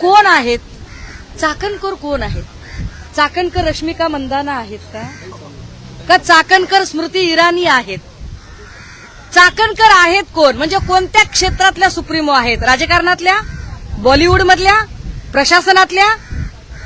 कोण आहेत? चाकणकर कोण आहेत? चाकणकर रश्मिका मंदाना आहेत का? का चाकणकर स्मृती इराणी आहेत? चाकणकर आहेत कोण? म्हणजे कोणत्या क्षेत्रातल्या सुप्रीमो आहेत? राजकारणातल्या? बॉलिवूड मधल्या प्रशासनातल्या?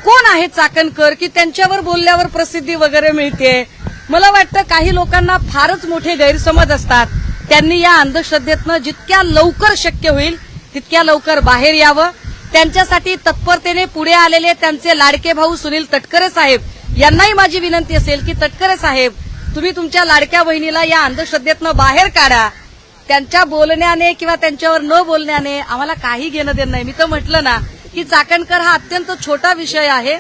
कोण आहेत चाकणकर? की त्यांच्यावर बोलल्यावर प्रसिद्धी वगैरे मिळते? मला वाटतं काही लोकांना फारच मोठे गैरसमज असतात. त्यांनी या अंधश्रद्धेतनं जितक्या लवकर शक्य होईल तितक्या लवकर बाहेर यावं. त्यांच्यासाठी तत्परतेने पुढे आलेले त्यांचे लाडके भाऊ सुनील तटकरे साहेब यांनाही माझी विनंती असेल की तटकरे साहेब तुम्ही तुमच्या लाडक्या बहिणीला या अंधश्रद्धेतनं बाहेर काढा. त्यांच्या बोलण्याने किंवा त्यांच्यावर न बोलण्याने आम्हाला काही घेणं देणं नाही. मी तर म्हटलं ना की चाकणकर हा अत्यंत छोटा विषय आहे.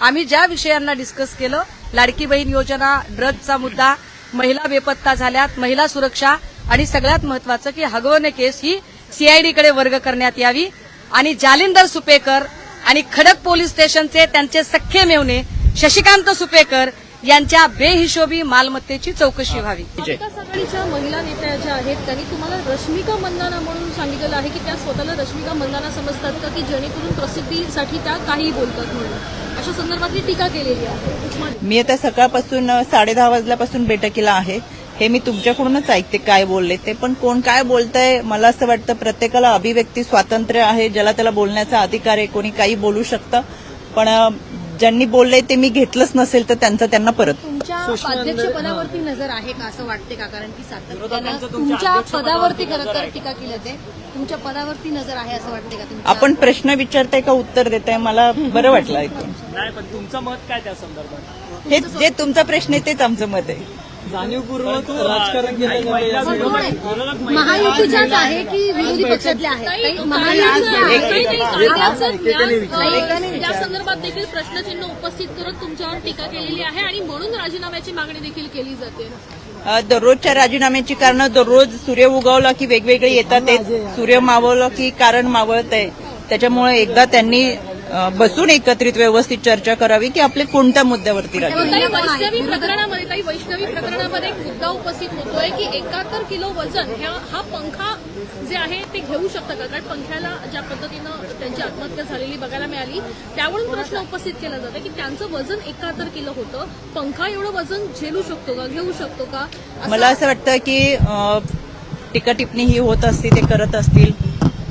आम्ही ज्या विषयांना डिस्कस केलं लाडकी बहीण योजना ड्रग्जचा मुद्दा महिला बेपत्ता झाल्यात महिला सुरक्षा आणि सगळ्यात महत्वाचं की हगवणे केस ही सीआयडीकडे वर्ग करण्यात यावी. आणि जालिंदर सुपेकर आणि खडक पोलीस स्टेशनचे त्यांचे सख्खे मेवणे शशिकांत सुपेकर यांच्या बेहिशोबी मालमत्तेची चौकशी व्हावी. आघाडीच्या महिला नेत्या ज्या आहेत त्यांनी तुम्हाला रश्मिका मंदाना म्हणून सांगितलेलं आहे की त्या स्वतःला रश्मिका मंदाना समजतात का की जेणेकरून प्रसिद्धीसाठी त्या काही बोलतात म्हणून? अशा संदर्भातली टीका केलेली आहे. मी आता सकाळपासून साडे दहा वाजल्यापासून बैठकीला आहे. हे मी तुमच्याकडूनच ऐकते काय बोलले ते. पण कोण काय बोलतंय मला असं वाटतं प्रत्येकाला अभिव्यक्ती स्वातंत्र्य आहे ज्याला त्याला बोलण्याचा अधिकार आहे कोणी काही बोलू शकतं. पण ज्यांनी बोलले ते मी घेतलंच नसेल तर त्यांचं त्यांना परत. पदावरती नजर आहे का असं वाटते का? कारण की सातत्यानं तुमच्या पदावरती तर टीका केली जाते. तुमच्या पदावरती नजर आहे असं वाटते का आपण प्रश्न विचारताय का उत्तर देताय? मला बरं वाटलं ऐकून. नाही पण तुमचं मत काय त्या संदर्भात? हे जे तुमचा प्रश्न आहे तेच आमचं मत आहे. जाणीवपूर्वक राजकारण केलं महायुतीच्याच आहे की विरोधी पक्षातल्या आहेत? काही त्या संदर्भात देखील प्रश्नचिन्ह उपस्थित करत तुमच्यावर टीका केलेली आहे आणि म्हणून राजीनाम्याची मागणी देखील केली जाते दररोजच्या राजीनाम्याची कारणं दररोज सूर्य उगवला की वेगवेगळे येतात. सूर्य मावळलं की कारण मावळत आहे. त्याच्यामुळे एकदा त्यांनी बसून एकत्रित व्यवस्थित चर्चा करावी की आपले कोणत्या मुद्द्यावरती वैष्णवी प्रकरणामध्ये काही वैष्णवी प्रकरणामध्ये एक मुद्दा उपस्थित होतोय की एकाहत्तर किलो वजन हा पंखा जे आहे ते घेऊ शकतं का? कारण पंख्याला ज्या पद्धतीनं त्यांची आत्महत्या झालेली बघायला मिळाली त्यावरून प्रश्न उपस्थित केला जातो की त्यांचं वजन एकाहत्तर किलो होतं. पंखा एवढं वजन झेलू शकतो का? घेऊ शकतो का? मला असं वाटतं की अ, टीका टिप्पणी ही होत असती ते करत असतील.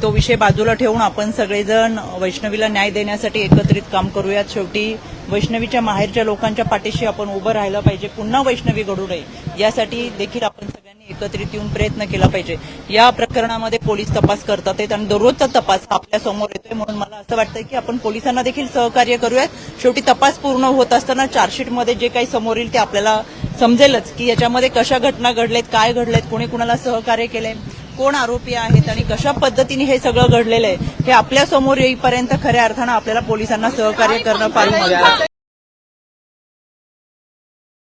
तो विषय बाजूला ठेवून आपण सगळेजण वैष्णवीला न्याय देण्यासाठी एकत्रित काम करूयात. शेवटी वैष्णवीच्या माहेरच्या लोकांच्या पाठीशी आपण उभं राहिलं पाहिजे. पुन्हा वैष्णवी घडू नये. यासाठी देखील आपण सगळ्यांनी एकत्रित येऊन प्रयत्न केला पाहिजे. या प्रकरणामध्ये पोलीस तपास करतात आहेत आणि दररोजचा तपास आपल्यासमोर येतोय म्हणून मला असं वाटतं की आपण पोलिसांना देखील सहकार्य करूयात. शेवटी तपास पूर्ण होत असताना चार्जशीटमध्ये जे काही समोर येईल ते आपल्याला समजेलच की याच्यामध्ये कशा घटना घडलेत काय घडलेत कोणी कुणाला सहकार्य केलंय. कोण आरोपी आहेत आणि कशा पद्धतीने हे सगळं घडलेलं आहे हे आपल्यासमोर येईपर्यंत खऱ्या अर्थानं आपल्याला पोलिसांना सहकार्य करणं फार आहे.